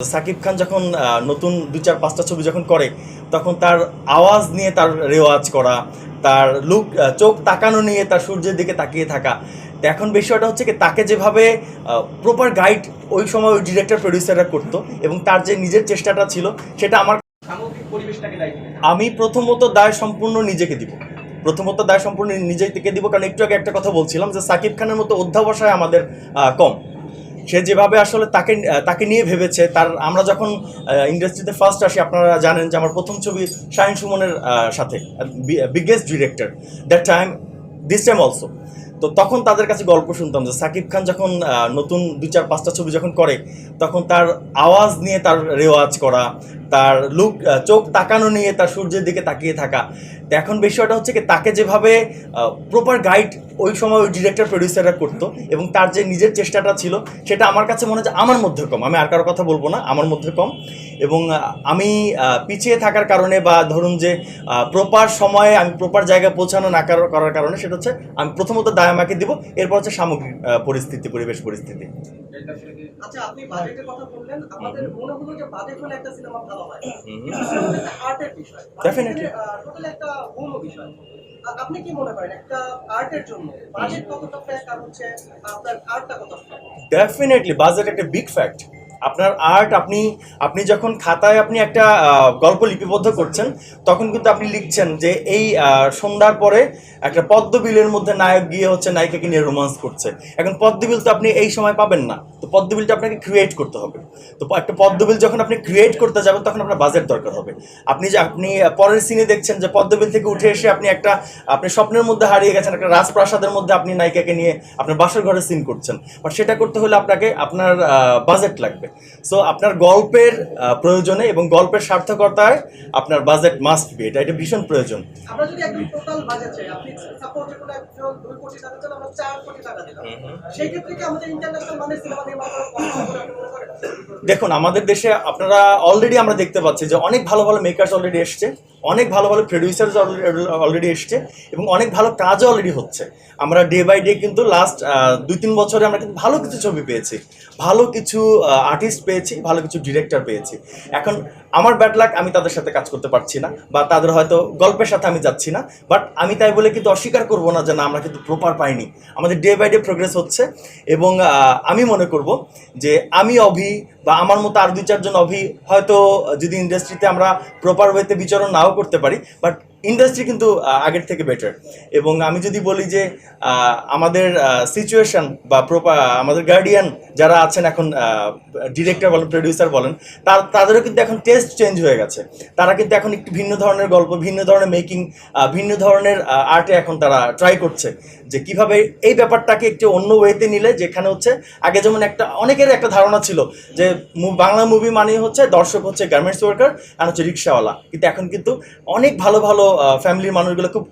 সাকিব খান যখন নতুন দু চার পাঁচটা ছবি যখন করে তখন তার আওয়াজ নিয়ে তার রেওয়াজ করা তার লুক চোখ তাকানো নিয়ে তার সূর্যের দিকে তাকিয়ে থাকা। তো এখন বিষয়টা হচ্ছে কি তাকে যেভাবে প্রপার গাইড ওই সময় ওই ডিরেক্টর প্রডিউসাররা করতো এবং তার যে নিজের চেষ্টাটা ছিল সেটা আমার। আমি প্রথমত দায় সম্পূর্ণ নিজেকে দিব। প্রথমত দায় সম্পূর্ণ নিজেই থেকে দিব কারণ একটু আগে একটা কথা বলছিলাম যে সাকিব খানের মতো অধ্যাবসায় আমাদের কম। সে যেভাবে আসলে তাকে তাকে নিয়ে ভেবেছে, তার, আমরা যখন ইন্ডাস্ট্রিতে ফার্স্ট আসি, আপনারা জানেন যে আমার প্রথম ছবি শাহিন সুমনের সাথে biggest director that time this time also তো তখন তাদের কাছে গল্প শুনতাম যে সাকিব খান যখন নতুন দুই চার, পাঁচটা ছবি যখন করে, তখন তার আওয়াজ নিয়ে তার রেওয়াজ করা, তার লুক চোখ তাকানো নিয়ে তার সূর্যের দিকে তাকিয়ে থাকা। তো এখন বিষয়টা হচ্ছে কি, তাকে যেভাবে প্রপার গাইড ওই সময় ওই ডিরেক্টর প্রডিউসাররা করতো এবং তার যে নিজের চেষ্টাটা ছিল, সেটা আমার কাছে মনে হয় আমার মধ্যে কম। আমি আর কারও কথা বলব না, আমার মধ্যে কম। এবং আমি পিছিয়ে থাকার কারণে বা ধরুন যে প্রপার সময়ে আমি প্রপার জায়গায় পৌঁছানো না করার কারণে, সেটা হচ্ছে আমি প্রথমত দায় আমাকে দিব এরপর হচ্ছে সামগ্রিক পরিস্থিতি পরিবেশ পরিস্থিতি। আচ্ছা আপনি বাজেটের কথা বললেন আমাদের মনে হলো যে বাজেট হলে একটা সিনেমা ভালো হয় আর্টের বিষয়। Definitely. টোটাল একটা অন্য বিষয়। আপনি কি মনে করেন একটা আর্টের জন্য বাজেট কতটা ফ্যাক্ট আর হচ্ছে আপনার আর্টটা ডেফিনেটলি বাজেট একটা বিগ ফ্যাক্ট আপনার আর্ট আপনি আপনি যখন খাতায় আপনি একটা গল্প লিপিবদ্ধ করছেন, তখন কিন্তু আপনি লিখছেন যে এই সন্ধ্যার পরে একটা পদ্মবিলের মধ্যে নায়ক গিয়ে হচ্ছে নায়িকাকে নিয়ে রোমান্স করছে। এখন পদ্মবিল তো আপনি এই সময় পাবেন না। পদ্মবিলটা আপনাকে ক্রিয়েট করতে হবে। তো একটা পদ্মবিল যখন আপনি ক্রিয়েট করতে যাবেন তখন আপনার বাজেট দরকার হবে। আপনি যে আপনি পরের সিনে দেখছেন যে পদ্মবিল থেকে উঠে এসে আপনি একটা আপনি স্বপ্নের মধ্যে হারিয়ে গেছেন একটা রাজপ্রাসাদের মধ্যে আপনি নায়িকাকে নিয়ে আপনার বাসর ঘরে সিন করছেন। বাট সেটা করতে হলে আপনাকে আপনার বাজেট লাগবে। সো আপনার গল্পের প্রয়োজনে এবং গল্পের সার্থকতায় আপনার বাজেট মাস্ট বি এটা এটা ভীষণ প্রয়োজন। আমরা যদি একদম টোটাল বাজেট চাই আপনি সাপোজ যে কোনো কোটি টাকা আমরা চার কোটি টাকা দিলাম। সেই ক্ষেত্রে কি আমাদের ইন্টারন্যাশনাল মানের সিনেমা দেখুন, আমাদের দেশে আপনারা অলরেডি আমরা দেখতে পাচ্ছি যে অনেক ভালো ভালো মেকার্স অলরেডি এসছে। অনেক ভালো ভালো প্রডিউসার্স অলরেডি এসছে এবং অনেক ভালো কাজও অলরেডি হচ্ছে। আমরা ডে বাই ডে কিন্তু লাস্ট দুই তিন বছরে আমরা কিন্তু ভালো কিছু ছবি পেয়েছি। ভালো কিছু আর্টিস্ট পেয়েছি, ভালো কিছু ডিরেক্টর পেয়েছি। এখন আমার ব্যাড লাক আমি তাদের সাথে কাজ করতে পারছি না বা তাদের হয়তো গল্পের সাথে আমি যাচ্ছি না। বাট আমি তাই বলে কিন্তু অস্বীকার করব না যে না, আমরা কিন্তু প্রপার পাইনি। আমাদের ডে বাই ডে প্রোগ্রেস হচ্ছে এবং আমি মনে করব যে আমি অভি বা আমার মতো আর দুই চারজন অভি হয়তো যদি ইন্ডাস্ট্রিতে আমরা প্রপার ওয়েতে বিচরণ নাও করতে পারি বাট ইন্ডাস্ট্রি কিন্তু আগের থেকে বেটার এবং আমি যদি বলি যে আমাদের সিচুয়েশন বা প্রপার আমাদের গার্ডিয়ান যারা আছেন এখন ডিরেক্টর বলেন প্রডিউসার বলেন, তার, তাদেরও কিন্তু এখন টেস্ট চেঞ্জ হয়ে গেছে। তারা কিন্তু এখন একটু ভিন্ন ধরনের গল্প, ভিন্ন ধরনের মেকিং ভিন্ন ধরনের আর্টে এখন তারা ট্রাই করছে। যে কীভাবে এই ব্যাপারটাকে একটু অন্য ওয়েতে নিলে, যেখানে হচ্ছে, আগে যেমন একটা, অনেকের একটা ধারণা ছিল যে বাংলা মুভি মানে হচ্ছে দর্শক হচ্ছে গার্মেন্টস ওয়ার্কার আর হচ্ছে রিক্সাওয়ালা কিন্তু এখন কিন্তু অনেক ভালো ভালো ফ্যামিলির মানুষগুলো খুব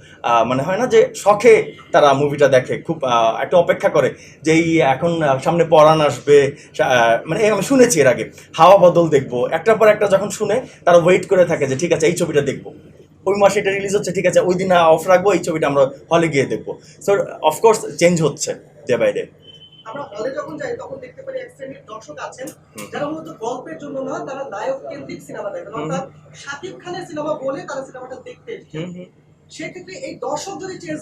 মানে হয় না যে শখে তারা মুভিটা দেখে, খুব একটা অপেক্ষা করে যে এই এখন সামনে পরাণ আসবে মানে আমি শুনেছি এর আগে, হাওয়া বদল দেখব, একটার পর একটা যখন শুনে তারা ওয়েট করে থাকে যে ঠিক আছে এই ছবিটা দেখব। ওই মাসে এটা রিলিজ হচ্ছে, ঠিক আছে, ওই দিন অফ রাখব, এই ছবিটা আমরা হলে গিয়ে দেখব। সো অফকোর্স চেঞ্জ হচ্ছে ডে বাই ডে আমরা হলে যখন যাই তখন দেখতে পারি এক শ্রেণির দর্শক আছেন যারা মূলত গল্পের জন্য না তারা নায়ক কেন্দ্রিক সিনেমা দেখেন। অর্থাৎ শাকিব খানের সিনেমা বলে তারা সিনেমাটা দেখতে এসেছেন। সেক্ষেত্রে এই দর্শক যদি চেঞ্জ